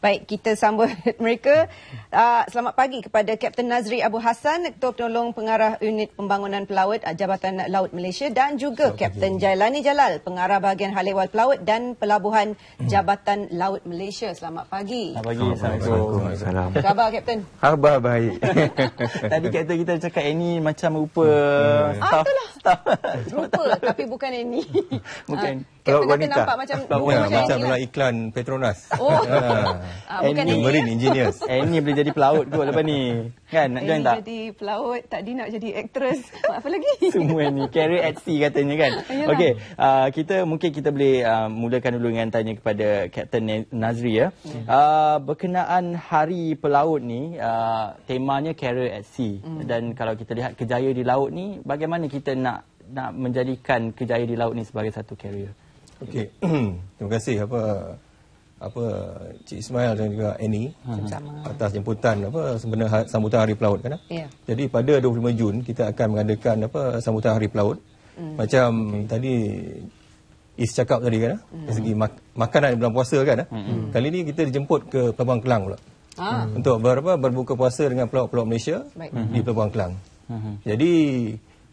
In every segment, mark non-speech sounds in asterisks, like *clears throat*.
Baik, kita sambut *laughs* mereka. Uh, selamat pagi kepada Kapten Nazri Abu Hassan, Ketua Penolong Pengarah Unit Pembangunan Pelaut uh, Jabatan Laut Malaysia dan juga Kapten Jailani Jalal, Pengarah Bahagian Halewal Pelaut dan Pelabuhan Jabatan Laut Malaysia. Selamat pagi. Selamat pagi. Assalamualaikum. Salam. Apa khabar, Kapten? Khabar baik. *laughs* Tadi kapten kita cakap Annie macam rupa Ah, staff. itulah. staff. Rupa, tapi bukan ini. *laughs* Bukan. Ah, Kata wanita. nampak macam Pelawak wanita. macam macam ini dalam lah. iklan Petronas. Oh, ah, bukan Annie ini. Marine Engineers. *laughs* Annie boleh jadi pelaut kot lepas ni. Kan? Nak join Ini tak? jadi pelaut, tadi nak jadi aktris. Apa lagi? *laughs* Semua ni career at sea katanya kan. Okey, uh, kita mungkin kita boleh uh, mulakan dulu dengan tanya kepada Captain Na- Nazri ya. Uh, berkenaan Hari Pelaut ni, uh, temanya career at sea. Dan kalau kita lihat kejaya di laut ni, bagaimana kita nak nak menjadikan kejaya di laut ni sebagai satu career? Okey. *clears throat* Terima kasih apa apa Cik Ismail dan juga Annie Sama-sama. atas jemputan apa sebenarnya ha- sambutan Hari Pelaut kan. Ya. Jadi pada 25 Jun kita akan mengadakan apa sambutan Hari Pelaut. Macam tadi Is cakap tadi kan dari segi mak- makanan bulan puasa kan. Kali ni kita dijemput ke Pelabuhan Kelang pula. Ah. Untuk ber, apa, berbuka puasa dengan pelaut-pelaut Malaysia Baik. di Pelabuhan Kelang. Jadi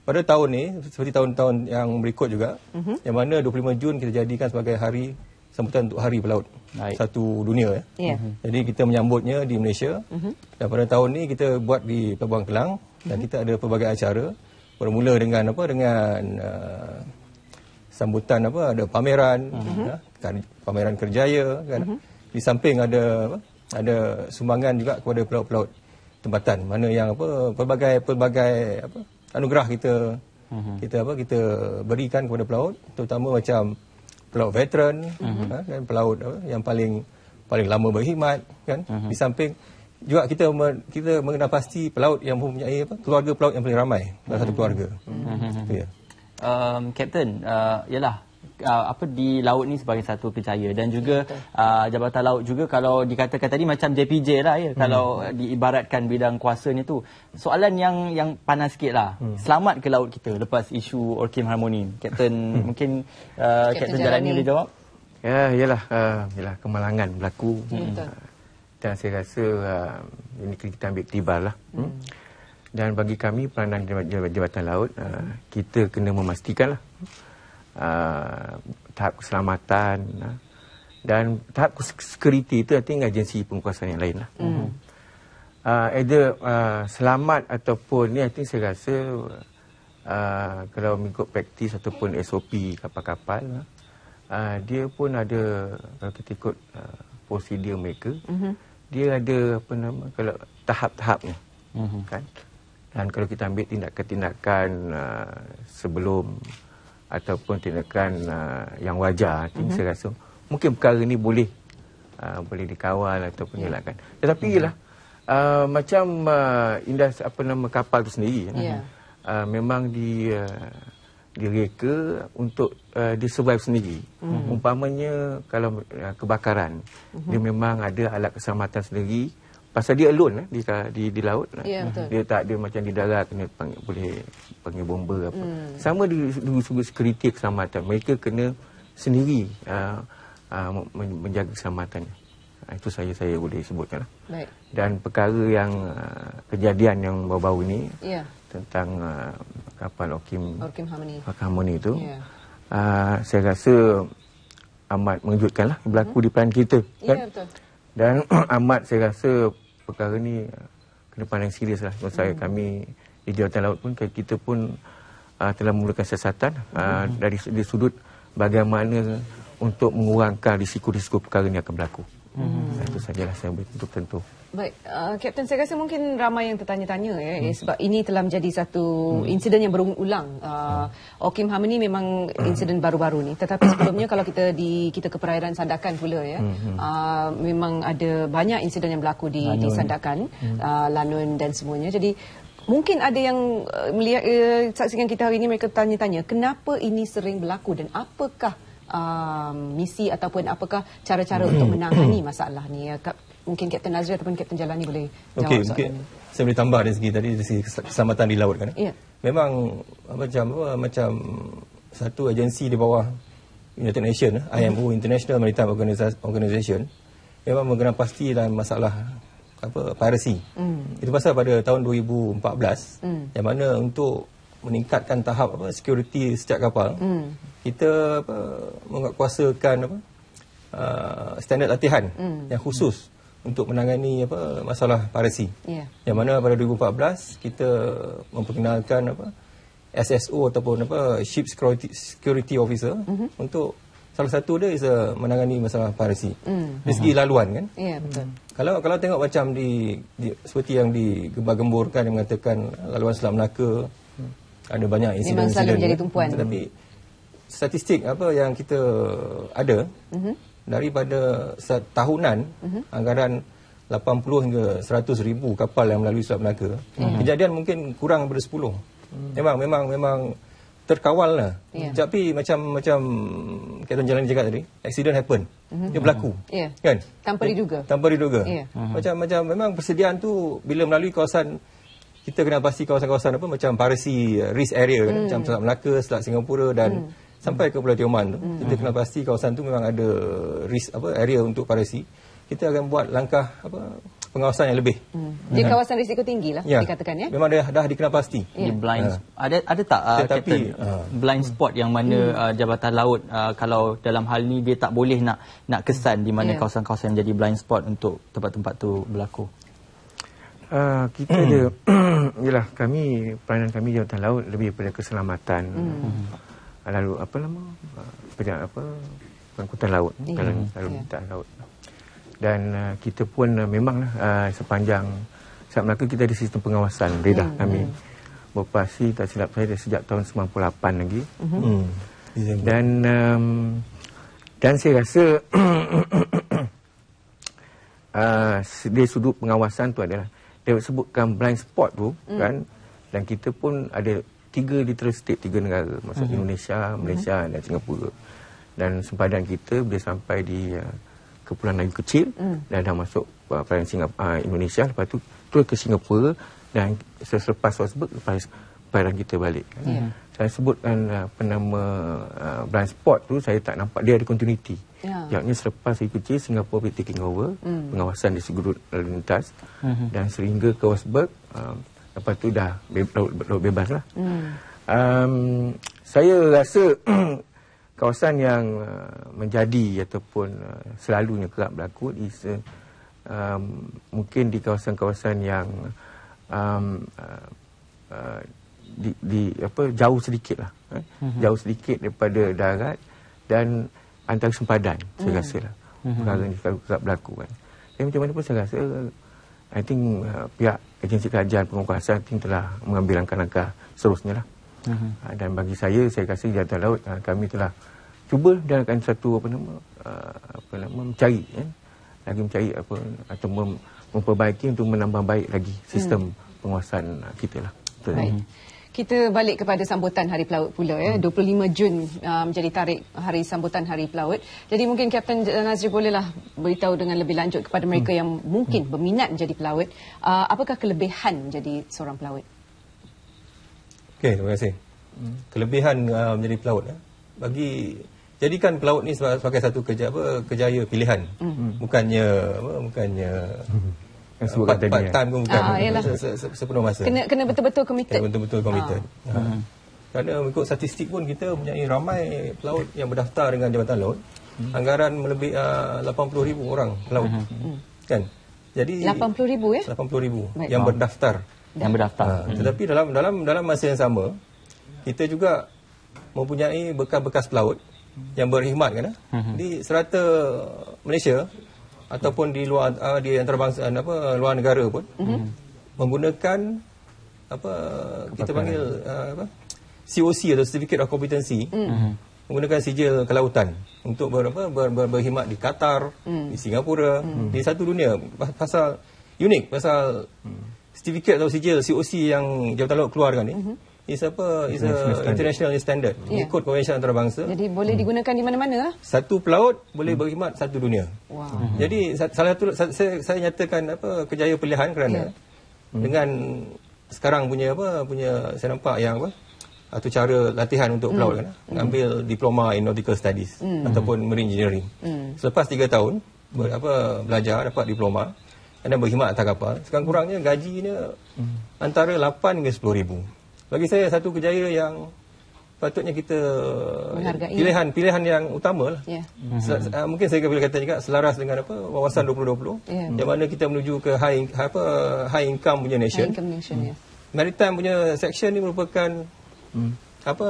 pada tahun ni seperti tahun-tahun yang berikut juga yang mana 25 Jun kita jadikan sebagai hari sambutan untuk hari pelaut Baik. satu dunia ya. Ya. Jadi kita menyambutnya di Malaysia. Dan pada tahun ni kita buat di Pelabuhan Kelang. Dan kita ada pelbagai acara. Bermula dengan apa? Dengan uh, sambutan apa? Ada pameran ya, kan- pameran kerjaya kan. Di samping ada apa? Ada sumbangan juga kepada pelaut-pelaut tempatan. Mana yang apa? Pelbagai pelbagai apa anugerah kita. Kita apa? Kita berikan kepada pelaut terutama macam pelaut veteran ha, dan pelaut apa, yang paling paling lama berkhidmat kan? Di samping juga kita me- kita mengenal pasti pelaut yang mempunyai apa? Keluarga pelaut yang paling ramai dalam satu keluarga. Itu ya. um, Captain, uh, yalah uh, apa di laut ni sebagai satu kejaya dan juga uh, Jabatan Laut juga kalau dikatakan tadi macam JPJ lah ya. Kalau diibaratkan bidang kuasa ni tu soalan yang yang panas sikit lah. Selamat ke laut kita lepas isu Orkim Harmoni? Captain mungkin uh, Captain Captain Jalani boleh jawab? Ya, yalah, uh, yalah kemalangan berlaku. Betul. Uh, dan saya rasa uh, ini kita ambil tibar lah. Hmm. Dan bagi kami peranan Jabatan, Jabatan Laut, uh, kita kena memastikan lah uh, tahap keselamatan uh, dan tahap security itu nanti agensi penguasaan yang lain lah. Hmm. Uh, either uh, selamat ataupun ni I think saya rasa uh, kalau mengikut praktis ataupun SOP kapal-kapal uh, dia pun ada kalau kita ikut uh, prosedur mereka mm-hmm. dia ada apa nama kalau tahap-tahapnya mm-hmm. kan dan kalau kita ambil tindakan-tindakan uh, sebelum ataupun tindakan uh, yang wajar I think saya rasa mungkin perkara ni boleh uh, boleh dikawal ataupun yeah. elakkan tetapi ialah uh, macam uh, indas apa nama kapal tu sendiri Ya. uh, memang di uh, direka untuk uh, dia survive sendiri. Mm. Umpamanya kalau uh, kebakaran, mm-hmm. dia memang ada alat keselamatan sendiri. Pasal dia alone eh, di, di di laut. Ya, betul. Dia tak ada macam di darat kena panggil, boleh panggil bomba apa. Mm. Sama di dari segi security keselamatan. Mereka kena sendiri uh, uh, men- menjaga keselamatannya. Uh, itu saya saya boleh sebutkan. lah. Baik. Dan perkara yang uh, kejadian yang baru-baru ini Ya. tentang uh, kapal Okim Orkim Harmony. Harmony itu Ya. uh, saya rasa amat mengejutkan lah berlaku di peran kita Ya, kan betul. dan *clears throat* amat saya rasa perkara ni kena pandang serius lah. Menurut saya kami di Jawatan Laut pun kita pun uh, telah memulakan siasatan uh, dari, dari sudut bagaimana untuk mengurangkan risiko-risiko perkara ni akan berlaku. Hmm. Itu sajalah saya boleh untuk tentu. Baik, uh, Kapten, saya rasa mungkin ramai yang tertanya-tanya ya, hmm. sebab ini telah menjadi satu hmm. insiden yang berulang. Uh, Okim Harmony memang insiden baru-baru ni, tetapi sebelumnya kalau kita di kita ke perairan Sandakan pula ya, hmm. uh, memang ada banyak insiden yang berlaku di di Sandakan, hmm. uh, Lanun dan semuanya. Jadi mungkin ada yang uh, melihat uh, saksikan kita hari ini mereka tanya-tanya kenapa ini sering berlaku dan apakah um, misi ataupun apakah cara-cara untuk menangani masalah ni ya. Mungkin Kapten Nazri ataupun Kapten Jalani boleh jawab Okey, soalan mungkin ni. saya boleh tambah dari segi tadi dari segi kes- keselamatan di laut kan. Ya. Memang apa, macam apa macam satu agensi di bawah United Nations, IMO International Maritime Organization memang mengenal pasti dalam masalah apa piracy. Mm. Itu pasal pada tahun 2014 mm. yang mana untuk meningkatkan tahap apa security setiap kapal, mm. kita apa menguatkuasakan apa uh, standard latihan mm. yang khusus untuk menangani apa masalah piracy. Yeah. Yang mana pada 2014 kita memperkenalkan apa SSO ataupun apa ship security security officer mm-hmm. untuk salah satu dia is a menangani masalah piracy. Mm. Dari segi laluan kan? Ya, yeah, betul. Kalau kalau tengok macam di, di seperti yang digembar-gemburkan yang mengatakan laluan Selat Melaka mm. Ada banyak insiden Memang selalu menjadi tumpuan. Tetapi statistik apa yang kita ada mm-hmm. daripada tahunan mm-hmm. anggaran 80 hingga 100 ribu kapal yang melalui Selat Melaka. Mm-hmm. Kejadian mungkin kurang daripada 10. Mm. Memang memang memang terkawal lah. Yeah. Tapi macam macam Captain Jalan cakap tadi, accident happen. Mm-hmm. Dia berlaku. Yeah. Kan? Tanpa diduga. Tanpa diduga. Yeah. Uh-huh. Macam macam memang persediaan tu bila melalui kawasan kita kena pasti kawasan-kawasan apa macam piracy risk area kan? mm. macam Selat Melaka, Selat Singapura dan mm. sampai ke Pulau Tioman tu. Mm. Kita kena pasti kawasan tu memang ada risk apa area untuk piracy. Kita akan buat langkah apa pengawasan yang lebih. Hmm. Di kawasan risiko tinggi lah ya. dikatakan ya. Memang dah dah dikenal pasti. Ya. Di blind uh. ada ada tak uh, Tetapi, Captain, uh. blind spot yang mana hmm. uh, Jabatan Laut uh, kalau dalam hal ni dia tak boleh nak nak kesan di mana ya. kawasan-kawasan jadi blind spot untuk tempat-tempat tu berlaku. Uh, kita hmm. ada *clears throat* yalah kami peranan kami Jabatan Laut lebih pada keselamatan. Hmm. Lalu apa nama? Uh, apa? Pengangkutan laut. Ya. Kalau lalu ya. laut dan uh, kita pun uh, memang uh, sepanjang saat Melaka kita ada sistem pengawasan redah hmm, kami hmm. beroperasi tak silap saya dari sejak tahun 98 lagi hmm. Hmm. dan um, dan saya rasa *clears throat* uh, dari sudut pengawasan tu adalah dia sebutkan blind spot tu hmm. kan dan kita pun ada tiga literal state tiga negara maksud hmm. Indonesia Malaysia hmm. dan Singapura dan sempadan kita bila sampai di uh, Kepulauan Melayu kecil mm. dan dah masuk uh, perairan Singapura uh, Indonesia lepas tu terus ke Singapura dan selepas Salzburg lepas perairan kita balik yeah. saya sebutkan uh, penama uh, blind spot tu saya tak nampak dia ada continuity yeah. yakni selepas kecil Singapura be taking over mm. pengawasan di segerut lalu lintas mm-hmm. dan sehingga ke Salzburg um, lepas tu dah be- laut, laut bebas lah mm. um, saya rasa *clears throat* kawasan yang uh, menjadi ataupun uh, selalunya kerap berlaku is uh, um, mungkin di kawasan-kawasan yang um, uh, uh, di, di apa jauh sedikit lah eh? uh-huh. jauh sedikit daripada darat dan antara sempadan uh-huh. saya rasa lah perkara ni selalu kerap berlaku kan dan macam mana pun saya rasa I think uh, pihak agensi kerajaan pengukuran think telah mengambil langkah-langkah seterusnya lah Uh-huh. Dan bagi saya, saya rasa Jabatan Laut uh, kami telah cuba dan akan satu apa nama uh, apa nama mencari ya, lagi mencari apa atau mem, memperbaiki untuk menambah baik lagi sistem hmm. penguasaan kita lah. Betul. Baik. Kita balik kepada sambutan Hari Pelaut pula ya. Hmm. 25 Jun uh, menjadi tarik hari sambutan Hari Pelaut. Jadi mungkin Kapten Nazri bolehlah beritahu dengan lebih lanjut kepada mereka hmm. yang mungkin hmm. berminat menjadi pelaut, uh, apakah kelebihan menjadi seorang pelaut? Okey, terima kasih. Kelebihan uh, menjadi pelaut ya. Bagi jadikan pelaut ni sebagai satu kerja apa kejaya pilihan. Mm. Bukannya apa bukannya yang sebut part, part time pun bukan. Ah, se, se, se, sepenuh masa. Kena kena betul-betul committed. Kena betul-betul committed. Ah. Ha. Hmm. Kerana mengikut statistik pun kita mempunyai ramai pelaut yang berdaftar dengan Jabatan Laut. Hmm. Anggaran melebihi uh, 80,000 orang pelaut. Hmm. Kan? Jadi 80,000 ya? 80,000 yang berdaftar yang berdaftar. Ha, tetapi dalam dalam dalam masa yang sama kita juga mempunyai bekas-bekas pelaut yang berkhidmat kan uh-huh. di serata Malaysia ataupun di luar uh, di antarabangsa apa luar negara pun uh-huh. menggunakan apa kita panggil uh, apa COC atau Certificate of Competency uh-huh. menggunakan sijil kelautan untuk ber, apa, ber, ber, berkhidmat di Qatar, uh-huh. di Singapura, uh-huh. di satu dunia pasal unik pasal uh-huh certificate atau sijil COC yang Jabatan Laut keluarkan ni uh-huh. Is apa is a international standard yeah. ikut konvensyen antarabangsa jadi boleh hmm. digunakan di mana-mana lah satu pelaut boleh hmm. berkhidmat satu dunia wow. uh-huh. jadi salah satu saya, saya nyatakan apa kejaya pilihan kerana yeah. hmm. dengan sekarang punya apa punya saya nampak yang apa atau cara latihan untuk pelaut mm. kan mm. ambil diploma in nautical studies mm. ataupun marine engineering mm. selepas 3 tahun ber, apa belajar dapat diploma dan berkhidmat atas kapal. Sekarang kurangnya gajinya hmm. antara 8 hingga 10 ribu. Bagi saya satu kejayaan yang patutnya kita Menghargai. pilihan pilihan yang utama lah. Ya. Mm-hmm. Uh, mungkin saya boleh kata juga selaras dengan apa wawasan 2020 Ya. yang mana kita menuju ke high apa high income punya High nation. income nation, ya. Maritime punya section ni merupakan Hmm. apa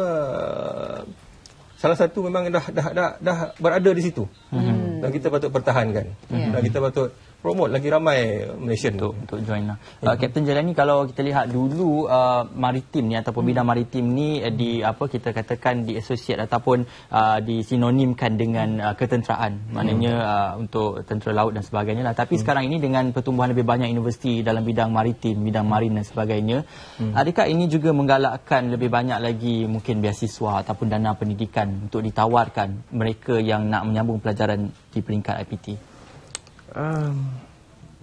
salah satu memang dah dah dah, dah berada di situ. Hmm. Dan kita patut pertahankan. Ya. Dan kita patut promote lagi ramai Malaysian untuk untuk join lah. Uh, Kapten Jelani kalau kita lihat dulu uh, maritim ni ataupun bidang maritim ni uh, di apa kita katakan di associate ataupun uh, disinonimkan dengan uh, ketenteraan. Maknanya uh, untuk tentera laut dan sebagainya lah. Tapi sekarang ini dengan pertumbuhan lebih banyak universiti dalam bidang maritim, bidang marin dan sebagainya, adakah ini juga menggalakkan lebih banyak lagi mungkin beasiswa ataupun dana pendidikan untuk ditawarkan mereka yang nak menyambung pelajaran di peringkat IPT? Um,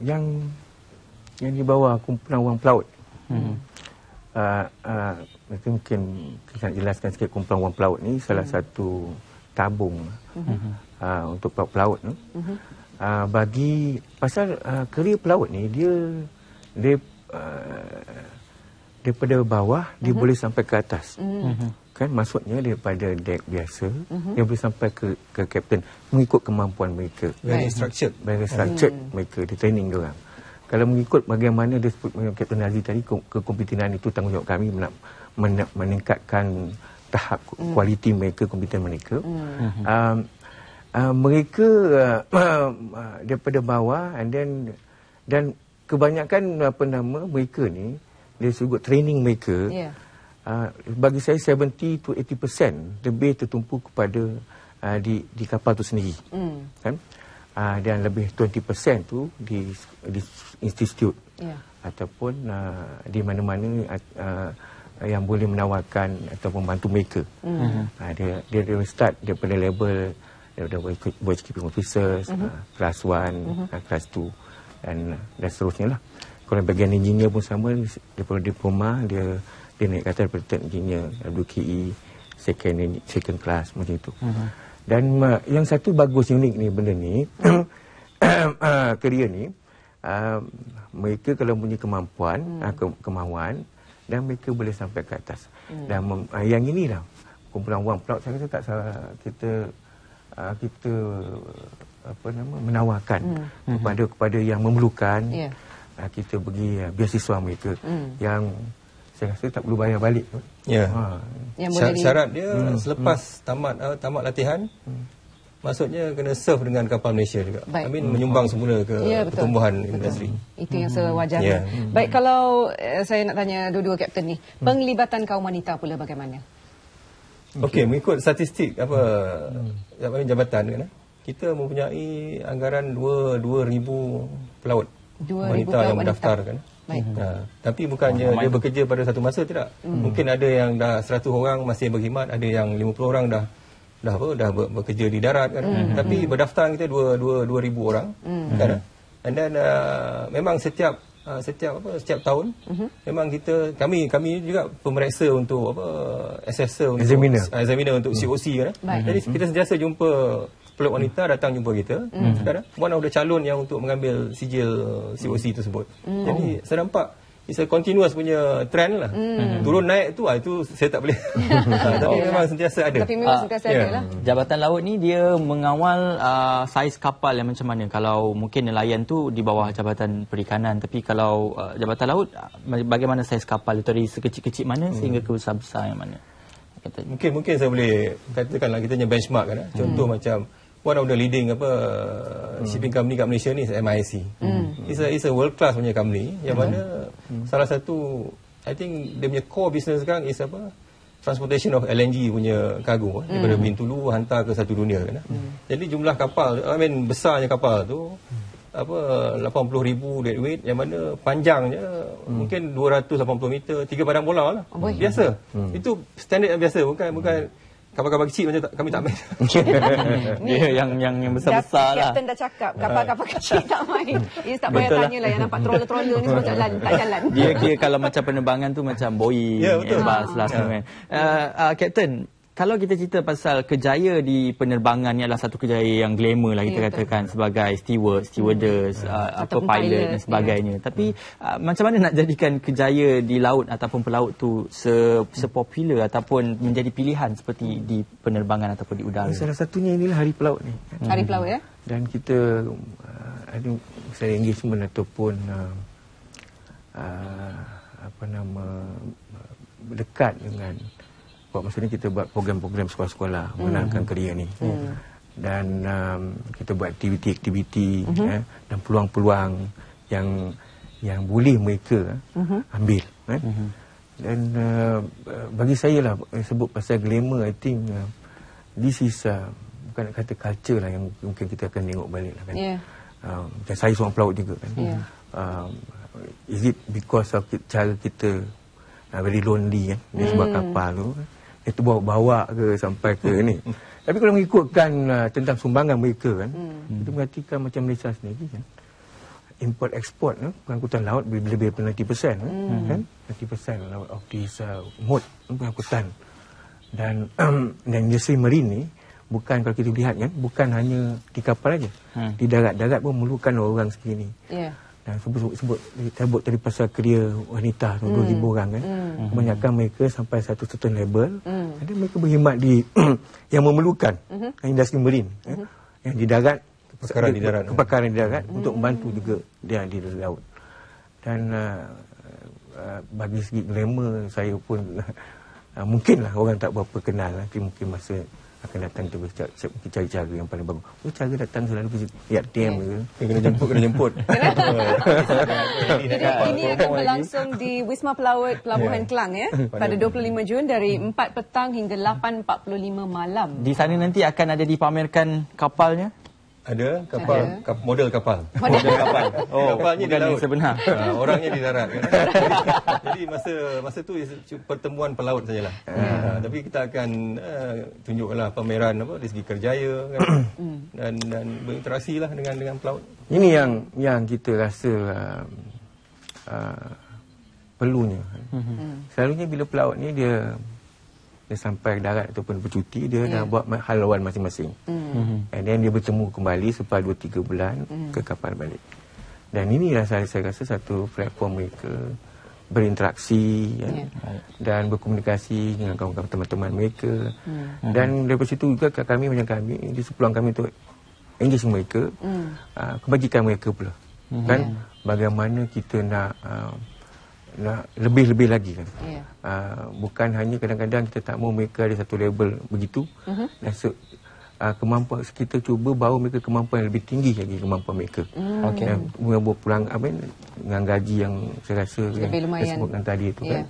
yang yang di bawah kumpulan wang pelaut. Hmm. Uh, uh, mungkin kita nak jelaskan sikit kumpulan wang pelaut ni salah satu tabung hmm. uh, untuk pelaut-pelaut tu. Hmm. Uh, bagi pasal uh, kerja pelaut ni dia dia uh, daripada bawah dia Mhm. boleh sampai ke atas. Kan maksudnya daripada dek biasa Mhm. dia boleh sampai ke ke kapten mengikut kemampuan mereka Very structured. very structured Hmm. mereka di training dia orang. Kalau mengikut bagaimana dia sebut Kapten Nazri tadi ke- kekompetinan itu tanggungjawab kami men- men- meningkatkan tahap Hmm. kualiti mereka kompeten mereka. Um, uh, mereka uh, *coughs* uh, daripada bawah and then dan kebanyakan apa nama mereka ni dia sebut training mereka Ya. Uh, bagi saya 70 to 80% lebih tertumpu kepada uh, di di kapal tu sendiri Hmm. kan uh, dan lebih 20% tu di di institut Ya. ataupun uh, di mana-mana uh, yang boleh menawarkan atau membantu mereka. Mm. Uh, dia dia dia start daripada level daripada voice- voice keeping officers, mm-hmm. uh, class 1, mm-hmm. uh, class 2 dan dan seterusnya lah. Kalau bagian engineer pun sama daripada diploma dia dia naik kata daripada third engineer WKE second second class macam itu. Mm-hmm. Dan uh, yang satu bagus unik ni benda ni uh, *coughs* kerja ni uh, mereka kalau punya kemampuan hmm. uh, ke, kemauan dan mereka boleh sampai ke atas hmm. dan mem, uh, yang inilah kumpulan wang pelaut saya kata tak salah kita uh, kita apa nama menawarkan hmm. kepada kepada yang memerlukan Ya. uh, kita bagi uh, beasiswa mereka Hmm. yang saya rasa tak perlu bayar balik Ya. ha. Yang Syarat, syarat dia hmm. selepas tamat uh, tamat latihan hmm. maksudnya kena serve dengan kapal Malaysia juga. Baik. I mean menyumbang semula ke Ya, betul. pertumbuhan Betul. industri. Itu yang sewajarnya. Ya. Baik, kalau eh, saya nak tanya dua-dua kapten ni, penglibatan kaum wanita pula bagaimana? Okey, mengikut statistik apa hmm. jabatan kan eh, kita mempunyai anggaran 2 2000 pelaut 2,000 wanita pelaut yang wanita. mendaftar kan. Baik. Ha, tapi bukannya dia bekerja pada satu masa tidak. Hmm. Mungkin ada yang dah 100 orang masih berkhidmat, ada yang 50 orang dah dah apa dah bekerja di darat kan. Hmm. Tapi berdaftar kita 2 2 2000 orang hmm. kan. And then uh, memang setiap uh, setiap apa setiap tahun uh-huh. memang kita kami kami juga pemeriksa untuk apa assessor untuk Examiner. uh, examiner untuk COC kan. eh. Baik. Jadi kita sentiasa jumpa peluk wanita datang jumpa kita. Mm. Sekarang one of the calon yang untuk mengambil sijil COC tersebut. Mm. Jadi saya nampak It's a continuous punya trend lah. Mm. Turun naik tu, ah, itu saya tak boleh. *laughs* ha, tapi memang sentiasa ada. Tapi memang Ah, sentiasa ya. ada lah. Jabatan laut ni dia mengawal uh, saiz kapal yang macam mana. Kalau mungkin nelayan tu di bawah jabatan perikanan tapi kalau uh, jabatan laut uh, bagaimana saiz kapal itu dari sekecil-kecil mana Hmm. sehingga ke besar-besar yang mana. Kata Mungkin mungkin saya boleh katakanlah kita punya benchmark kan. eh. Contoh macam one of the leading apa shipping company kat Malaysia ni is MIC. It's a it's a world class punya company. Yang mana salah satu I think dia punya core business sekarang is apa? Transportation of LNG punya kargo eh, daripada Bintulu hantar ke satu dunia kan. eh. Jadi jumlah kapal I mean besarnya kapal tu apa 80 ribu deadweight yang mana panjangnya mungkin 280 meter tiga padang bola lah. Oh, boy. biasa. Itu standard yang biasa bukan bukan kapal-kapal kecil macam tak, kami tak main *laughs* dia yang yang yang besar-besar lah. Kapten dah cakap, kapal-kapal kecil tak main. *laughs* Ini tak payah tanya lah yang nampak troller-troller ni semua jalan, tak jalan. Dia kira kalau macam penerbangan tu macam Boeing, Ya, betul. Airbus lah Ya. semua kan. Uh, uh, Captain, kalau kita cerita pasal kejaya di penerbangan ni adalah satu kejayaan yang glamour lah kita Ya, katakan sebagai steward, stewardess, uh, apa pilot, pilot, dan sebagainya. Tapi uh, macam mana nak jadikan kejaya di laut ataupun pelaut tu se sepopular ataupun menjadi pilihan seperti di penerbangan ataupun di udara? Salah satunya inilah Hari Pelaut ni. Hari Pelaut ya. Dan kita uh, ada misalnya engagement ataupun uh, uh, apa nama uh, dekat dengan buat maksudnya kita buat program-program sekolah-sekolah mengenalkan kerja ni. Dan um, kita buat aktiviti-aktiviti eh, dan peluang-peluang yang yang boleh mereka eh, ambil eh. Dan uh, bagi saya lah eh, sebut pasal glamour I think uh, this is uh, bukan nak kata culture lah yang mungkin kita akan tengok balik lah kan. Ya. Um, dan saya seorang pelaut juga kan. Ya. Um, is it because of cara kita uh, very lonely kan di sebuah kapal tu itu bawa-bawa ke sampai ke ni. Tapi kalau mengikutkan uh, tentang sumbangan mereka kan, itu mengartikan macam Malaysia sendiri kan. Import export no? pengangkutan laut lebih lebih daripada 90% hmm. kan 90% laut of this uh, mode pengangkutan dan dan industri marine ni bukan kalau kita lihat kan bukan hanya di kapal aja hmm. di darat-darat pun memerlukan orang segini Ya. Dan sebut sebut, sebut tadi pasal kerja wanita tu Hmm. 2000 orang kan kebanyakan mereka sampai satu certain level. Jadi mereka berkhidmat di *clears throat* yang memerlukan. Hmm. industri marine eh, yang di darat. Kepakaran di darat. kepakaran di darat Hmm. untuk membantu juga dia di laut. Dan uh, uh, bagi segi glamour saya pun *laughs* uh, mungkinlah orang tak berapa kenal nanti mungkin masa akan datang kita mungkin cari cara yang paling bagus. Oh, cara datang selalu pergi lihat DM ke. Kena jemput, kena jemput. *laughs* Jadi *laughs* ini akan berlangsung di Wisma Pelaut Pelabuhan Ya. Kelang ya pada 25 Jun dari 4 petang hingga 8.45 malam. Di sana nanti akan ada dipamerkan kapalnya. Ada kapal, kap, model kapal. *laughs* Model kapal. Oh, Kapalnya di laut. sebenar. Ha, orangnya di darat. Kan? *laughs* Jadi masa masa tu pertemuan pelaut sajalah. Ha, tapi kita akan uh, tunjukkanlah pameran apa dari segi kerjaya kan? dan dan berinteraksi lah dengan dengan pelaut. Ini yang yang kita rasa uh, uh, perlunya. Selalunya bila pelaut ni dia dia sampai darat ataupun bercuti dia dah buat haluan masing-masing. And then dia bertemu kembali selepas 2 3 bulan ke kapal balik. Dan inilah saya saya rasa satu platform mereka berinteraksi ya, dan berkomunikasi dengan kawan-kawan teman-teman mereka. Dan daripada situ juga kami macam kami di sepeluang kami untuk engage mereka, uh, kebajikan mereka pula. Kan bagaimana kita nak uh, nak lebih-lebih lagi kan. Ya. Uh, bukan hanya kadang-kadang kita tak mahu mereka ada satu level begitu uh-huh. dan se, uh, kemampuan kita cuba bawa mereka kemampuan yang lebih tinggi lagi kemampuan mereka. Mm. Okey. Dan mengambil pulang apa ni, dengan gaji yang saya rasa yang Lebih lumayan. saya sebutkan tadi itu Ya. kan.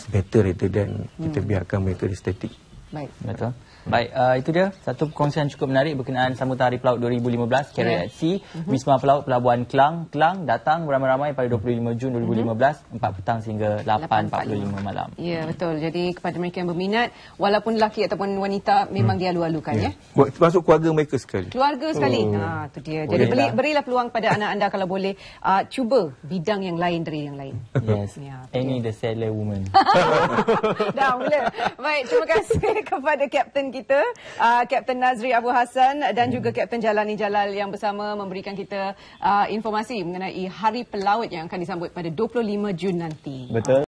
It's better rather than kita biarkan mereka di static. Baik. Betul. Baik, uh, itu dia satu perkongsian cukup menarik berkenaan Sambutan Hari Pelaut 2015 Carry Ya. at Sea Wisma Pelaut Pelabuhan Kelang Kelang datang beramai-ramai pada 25 Jun 2015 4 petang sehingga 8.45 malam. Ya, betul. Jadi kepada mereka yang berminat, walaupun lelaki ataupun wanita, memang dialu-alukan ya. Buat termasuk keluarga mereka sekali. Keluarga sekali. Ha, tu dia. Jadi beri, berilah peluang pada anak anda kalau boleh uh, cuba bidang yang lain dari yang lain. Yes. Ya, Any the sailor woman. *laughs* Dah mula. Baik, terima kasih *laughs* kepada Kapten kita, uh, Kapten Nazri Abu Hassan dan juga Kapten Jalani Jalal yang bersama memberikan kita uh, informasi mengenai Hari Pelaut yang akan disambut pada 25 Jun nanti. Betul.